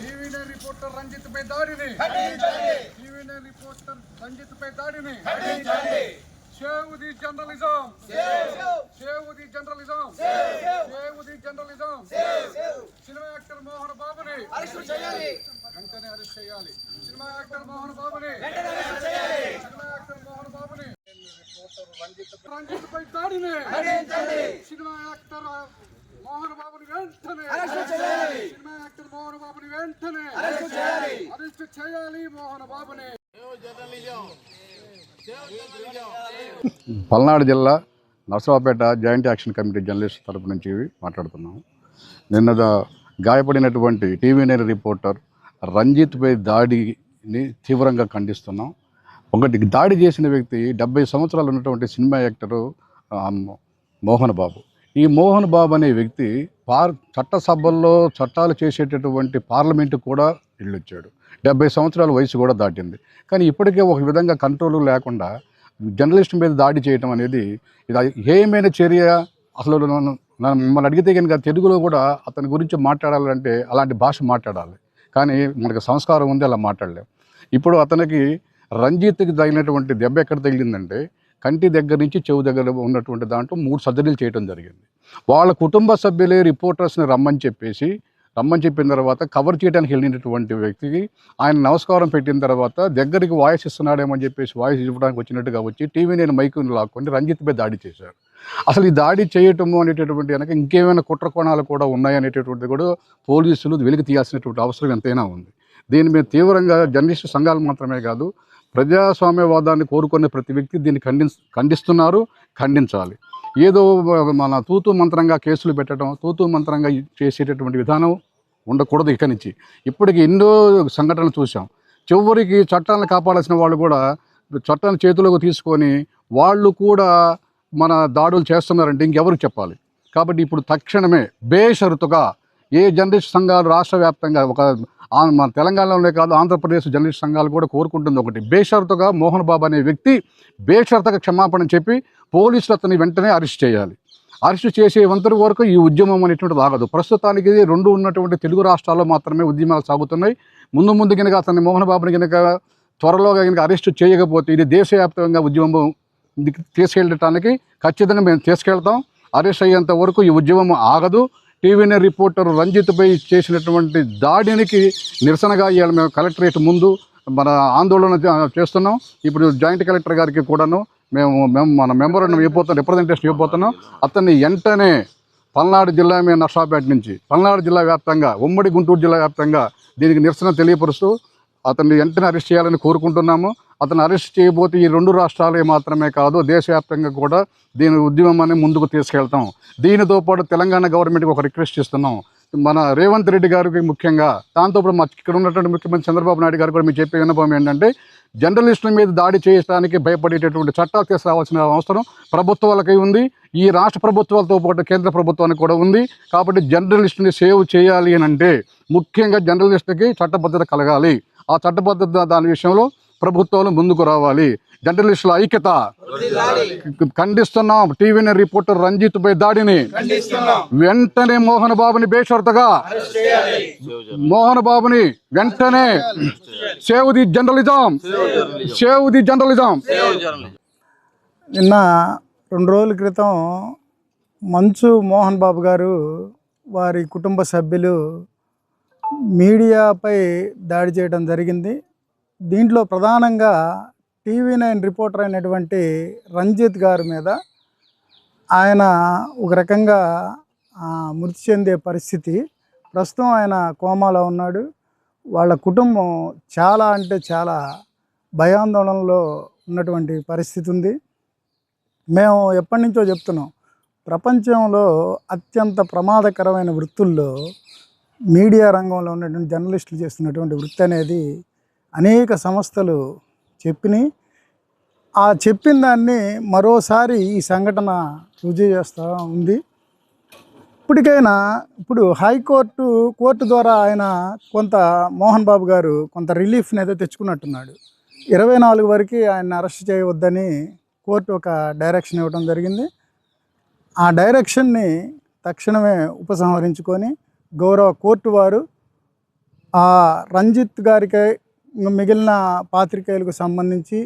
TV nine reporter Ranjith పై దాడిని reporter Ranjith పై దాడిని save the journalism save the journalism save the journalism cinema actor Mohan బాబుని వెంటనే అరెస్ట్ చేయాలి సినిమా యాక్టర్ మోహన్ బాబుని సినిమా యాక్టర్ మోహన్ బాబుని రంజిత్ పై దాడిని సినిమా యాక్టర్ మోహన్ బాబుని వెంటనే సినిమా యాక్టర్ మోహన్ బాబుని వెంటనే అరెస్ట్ చేయాలి. మోహన్ బాబుని. పల్నాడు జిల్లా Narasaraopet joint action committee journalist తరపు నుంచి మాట్లాడుతున్నాం. నిన్న దా- గాయపడినటువంటి టీవీ నైన్ రిపోర్టర్ రంజిత్పై ని తీవ్రంగా ఖండిస్తున్నాం. ఒకటి దాడి చేసిన వ్యక్తి డెబ్బై సంవత్సరాలు ఉన్నటువంటి సినిమా యాక్టరు మోహన్ బాబు. ఈ మోహన్ బాబు అనే వ్యక్తి పార్ చట్టసభల్లో చట్టాలు చేసేటటువంటి పార్లమెంటు కూడా వెళ్ళొచ్చాడు. డెబ్బై సంవత్సరాల వయసు కూడా దాటింది. కానీ ఇప్పటికే ఒక విధంగా కంట్రోల్ లేకుండా జర్నలిస్ట్ మీద దాడి చేయటం అనేది ఇది ఏమైన చర్య అసలు నన్ను మిమ్మల్ని అడిగితే కనుక తెలుగులో కూడా అతని గురించి మాట్లాడాలంటే అలాంటి భాష మాట్లాడాలి. కానీ మనకు సంస్కారం ఉంది అలా మాట్లాడలేం. ఇప్పుడు అతనికి రంజిత్కి తగిలినటువంటి దెబ్బ ఎక్కడ తగిలిందంటే కంటి దగ్గర నుంచి చెవు దగ్గర ఉన్నటువంటి దాంట్లో మూడు సర్జరీలు చేయడం జరిగింది. వాళ్ళ కుటుంబ సభ్యులే రిపోర్టర్స్ని రమ్మని చెప్పేసి రమ్మని చెప్పిన తర్వాత కవర్ చేయడానికి వెళ్ళినటువంటి వ్యక్తికి ఆయన నమస్కారం పెట్టిన తర్వాత దగ్గరికి వాయిస్ ఇస్తున్నాడేమో అని చెప్పేసి వాయిస్ ఇవ్వడానికి వచ్చినట్టుగా వచ్చి టీవీ నేను మైకుని లాక్కొని రంజిత్పై దాడి చేశారు. అసలు ఈ దాడి చేయటము అనేటటువంటి కనుక ఇంకేమైనా కుట్ర కోణాలు కూడా ఉన్నాయనేటటువంటిది కూడా పోలీసులు వెలికి తీయాల్సినటువంటి అవసరం ఎంతైనా ఉంది. దీని మీద తీవ్రంగా జర్నలిస్టు సంఘాలు మాత్రమే కాదు ప్రజాస్వామ్యవాదాన్ని కోరుకునే ప్రతి వ్యక్తి దీన్ని ఖండి ఖండిస్తున్నారు ఖండించాలి. ఏదో మన తూతూ మంత్రంగా కేసులు పెట్టడం తూతూ మంత్రంగా చేసేటటువంటి విధానం ఉండకూడదు ఇక నుంచి. ఇప్పటికి ఎన్నో సంఘటనలు చూసాం చివరికి చట్టాలను కాపాడాల్సిన వాళ్ళు కూడా చట్టాన్ని చేతిలోకి తీసుకొని వాళ్ళు కూడా మన దాడులు చేస్తున్నారంటే ఇంకెవరు చెప్పాలి? కాబట్టి ఇప్పుడు తక్షణమే బేషరతుగా ఏ జర్నలిస్ట్ సంఘాలు రాష్ట్ర వ్యాప్తంగా ఒక మన తెలంగాణలోనే కాదు ఆంధ్రప్రదేశ్ జర్నలిస్ట్ సంఘాలు కూడా కోరుకుంటుంది ఒకటి. బేషరతుగా మోహన్ బాబు అనే వ్యక్తి బేషరతుగా క్షమాపణ చెప్పి పోలీసులు అతన్ని వెంటనే అరెస్ట్ చేయాలి. అరెస్ట్ చేసే వంతరు వరకు ఈ ఉద్యమం అనేటువంటిది ఆగదు. ప్రస్తుతానికి రెండు ఉన్నటువంటి తెలుగు రాష్ట్రాల్లో మాత్రమే ఉద్యమాలు సాగుతున్నాయి. ముందు ముందు కనుక అతన్ని మోహన్ బాబుని కనుక త్వరలో కనుక అరెస్ట్ చేయకపోతే ఇది దేశవ్యాప్తంగా ఉద్యమం తీసుకెళ్ళటానికి ఖచ్చితంగా మేము తీసుకెళ్తాం. అరెస్ట్ అయ్యేంత వరకు ఈ ఉద్యమం ఆగదు. టీవీని రిపోర్టర్ రంజిత్పై చేసినటువంటి దాడినికి నిరసనగా ఇవాళ మేము కలెక్టరేట్ ముందు మన ఆందోళన చేస్తున్నాం. ఇప్పుడు జాయింట్ కలెక్టర్ గారికి కూడాను మేము మేము మన మెంబర్ ఇవ్వబోతున్నాం రిప్రజెంటేషన్ ఇవ్వబోతున్నాం. అతన్ని వెంటనే పల్నాడు జిల్లా మీద నర్సాపేట నుంచి పల్నాడు జిల్లా వ్యాప్తంగా ఉమ్మడి గుంటూరు జిల్లా వ్యాప్తంగా దీనికి నిరసన తెలియపరుస్తూ అతన్ని వెంటనే అరెస్ట్ చేయాలని కోరుకుంటున్నాము. అతను అరెస్ట్ చేయబోతే ఈ రెండు రాష్ట్రాలే మాత్రమే కాదు దేశవ్యాప్తంగా కూడా దీని ఉద్యమాన్ని ముందుకు తీసుకెళ్తాం. దీనితో పాటు తెలంగాణ గవర్నమెంట్కి ఒక రిక్వెస్ట్ ఇస్తున్నాం. మన రేవంత్ రెడ్డి గారికి ముఖ్యంగా దాంతోపాటు మా ఇక్కడ ఉన్నటువంటి ముఖ్యమంత్రి చంద్రబాబు నాయుడు గారు కూడా మీరు చెప్పే విన్నపం ఏంటంటే జర్నలిస్టుల మీద దాడి చేయడానికి భయపడేటటువంటి చట్టాలు తీసుకురావాల్సిన అవసరం ప్రభుత్వాలకి ఉంది. ఈ రాష్ట్ర ప్రభుత్వాలతో పాటు కేంద్ర ప్రభుత్వానికి కూడా ఉంది. కాబట్టి జర్నలిస్టుని సేవ్ చేయాలి అని అంటే ముఖ్యంగా జర్నలిస్టుకి చట్టబద్ధత కలగాలి. ఆ చట్టబద్ధత దాని విషయంలో ప్రభుత్వాలు ముందుకు రావాలి. జర్నలిస్టుల ఐక్యత. ఖండిస్తున్నాం. టీవీ రిపోర్టర్ రంజిత్ పై దాడిని. వెంటనే మోహన్ బాబుని బేషరతుగా. మోహన్ బాబుని వెంటనే. Save the journalism. Save the journalism. నిన్న రెండు రోజుల క్రితం మంచు మోహన్ బాబు గారు వారి కుటుంబ సభ్యులు మీడియాపై దాడి చేయడం జరిగింది. దీంట్లో ప్రధానంగా టీవీ నైన్ రిపోర్టర్ అయినటువంటి రంజిత్ గారి మీద ఆయన ఒక రకంగా మృతి చెందే పరిస్థితి. ప్రస్తుతం ఆయన కోమాలో ఉన్నాడు. వాళ్ళ కుటుంబం చాలా అంటే చాలా భయాందోళనలో ఉన్నటువంటి పరిస్థితి ఉంది. మేము ఎప్పటి నుంచో చెప్తున్నాం ప్రపంచంలో అత్యంత ప్రమాదకరమైన వృత్తుల్లో మీడియా రంగంలో ఉన్నటువంటి జర్నలిస్టులు చేస్తున్నటువంటి వృత్తి అనేది అనేక సంస్థలు చెప్పినాయి. ఆ చెప్పిన దాన్ని మరోసారి ఈ సంఘటన రుజువు చేస్తూ ఉంది. ఇప్పటికైనా ఇప్పుడు హైకోర్టు కోర్టు ద్వారా ఆయన కొంత మోహన్ బాబు గారు కొంత రిలీఫ్ని అయితే తెచ్చుకున్నట్టున్నాడు. ఇరవై నాలుగు వరకు ఆయన అరెస్ట్ చేయవద్దని కోర్టు ఒక డైరెక్షన్ ఇవ్వడం జరిగింది. ఆ డైరెక్షన్ని తక్షణమే ఉపసంహరించుకొని గౌరవ కోర్టు వారు ఆ రంజిత్ గారికి మిగిలిన పాత్రికేయులకు సంబంధించి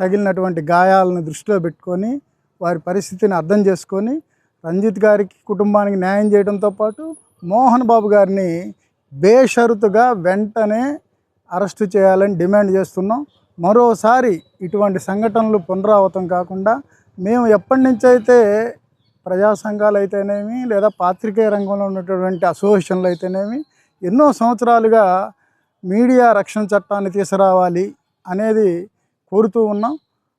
తగిలినటువంటి గాయాలను దృష్టిలో పెట్టుకొని వారి పరిస్థితిని అర్థం చేసుకొని రంజిత్ గారికి కుటుంబానికి న్యాయం చేయడంతో పాటు మోహన్ బాబు గారిని బేషరతుగా వెంటనే అరెస్టు చేయాలని డిమాండ్ చేస్తున్నాం. మరోసారి ఇటువంటి సంఘటనలు పునరావృతం కాకుండా మేము ఎప్పటి నుంచి అయితే ప్రజా సంఘాలు అయితేనేమి లేదా పాత్రికేయ రంగంలో ఉన్నటువంటి అసోసియేషన్లు అయితేనేమి ఎన్నో సంవత్సరాలుగా మీడియా రక్షణ చట్టాన్ని తీసుకురావాలి అనేది కోరుతూ ఉన్నాం.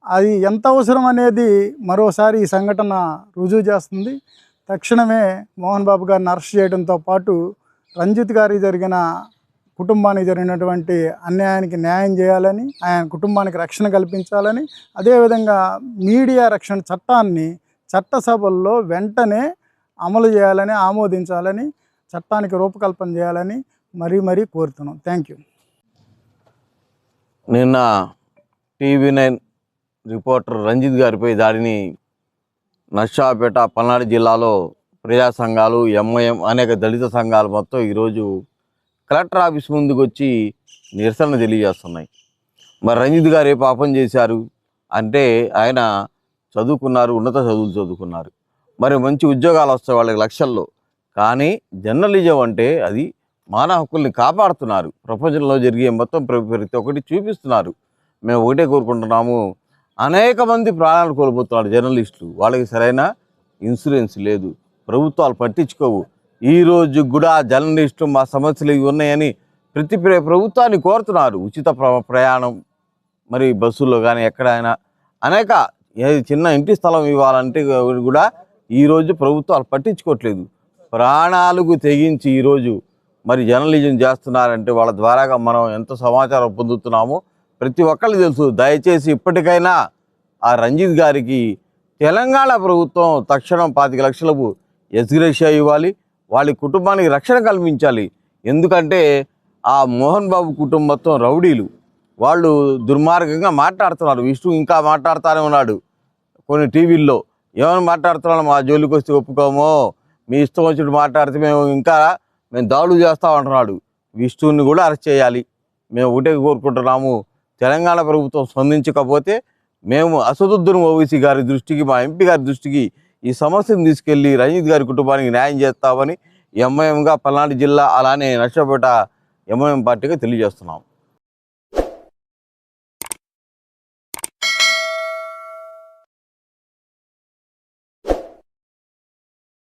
అది ఎంత అవసరం అనేది మరోసారి ఈ సంఘటన రుజువు చేస్తుంది. తక్షణమే మోహన్ బాబు గారిని అరెస్ట్ చేయడంతో పాటు రంజిత్ గారికి జరిగిన కుటుంబానికి జరిగినటువంటి అన్యాయానికి న్యాయం చేయాలని ఆయన కుటుంబానికి రక్షణ కల్పించాలని అదేవిధంగా మీడియా రక్షణ చట్టాన్ని చట్టసభల్లో వెంటనే అమలు చేయాలని ఆమోదించాలని చట్టానికి రూపకల్పన చేయాలని మరీ మరీ కోరుతున్నాం. థ్యాంక్ యూ నిన్న టీవీ నైన్ రిపోర్టర్ రంజిత్ గారిపై దాడిని నర్షాపేట పల్నాడు జిల్లాలో ప్రజా సంఘాలు ఎంఐఎం అనేక దళిత సంఘాలు మొత్తం ఈరోజు కలెక్టర్ ఆఫీస్ ముందుకు వచ్చి నిరసన తెలియజేస్తున్నాయి. మరి రంజిత్ గారు ఏ పాపం చేశారు? అంటే ఆయన చదువుకున్నారు ఉన్నత చదువులు చదువుకున్నారు. మరి మంచి ఉద్యోగాలు వస్తాయి వాళ్ళకి లక్షల్లో. కానీ జర్నలిజం అంటే అది మానవ హక్కుల్ని కాపాడుతున్నారు. ప్రపంచంలో జరిగే మొత్తం ప్రతి ఒక్కటి చూపిస్తున్నారు. మేము ఒకటే కోరుకుంటున్నాము. అనేక మంది ప్రాణాలు కోల్పోతున్నారు జర్నలిస్టులు. వాళ్ళకి సరైన ఇన్సూరెన్స్ లేదు. ప్రభుత్వాలు పట్టించుకోవు. ఈ రోజు కూడా జర్నలిస్టు మా సమస్యలు ఇవి ఉన్నాయని ప్రతి ప్ర- ప్రభుత్వాన్ని కోరుతున్నారు. ఉచిత ప్ర- ప్రయాణం మరి బస్సుల్లో కానీ ఎక్కడైనా అనేక చిన్న ఇంటి స్థలం ఇవ్వాలంటే కూడా ఈరోజు ప్రభుత్వాలు పట్టించుకోవట్లేదు. ప్రాణాలకు తెగించి ఈరోజు మరి జర్నలిజం చేస్తున్నారంటే వాళ్ళ ద్వారాగా మనం ఎంత సమాచారం పొందుతున్నామో ప్రతి ఒక్కరికి తెలుసు. దయచేసి ఇప్పటికైనా ఆ రంజిత్ గారికి తెలంగాణ ప్రభుత్వం తక్షణం పాతిక లక్షలకు ఎస్గ్రేషియా ఇవ్వాలి. వాళ్ళ కుటుంబానికి రక్షణ కల్పించాలి. ఎందుకంటే ఆ మోహన్ బాబు కుటుంబంతో రౌడీలు. వాళ్ళు దుర్మార్గంగా మాట్లాడుతున్నారు. విష్ణు ఇంకా మాట్లాడుతూనే ఉన్నాడు కొన్ని టీవీల్లో. ఏమైనా మాట్లాడుతున్నాడు? మా జోలికి వస్తే ఒప్పుకోమో. మీ ఇష్టం వచ్చినట్టు మాట్లాడితే మేము ఇంకా మేము దాడులు చేస్తాం అంటున్నాడు. విష్ణుని కూడా అరెస్ట్ చేయాలి. మేము ఒకటే కోరుకుంటున్నాము. తెలంగాణ ప్రభుత్వం స్పందించకపోతే మేము అసదుద్దీన్ ఓవైసీ గారి దృష్టికి మా ఎంపీ గారి దృష్టికి ఈ సమస్యను తీసుకెళ్ళి రంజిత్ గారి కుటుంబానికి న్యాయం చేస్తామని ఎంఐఎంగా పల్నాడు జిల్లా అలానే నర్సాపేట ఎంఐఎం పార్టీగా తెలియజేస్తున్నాం.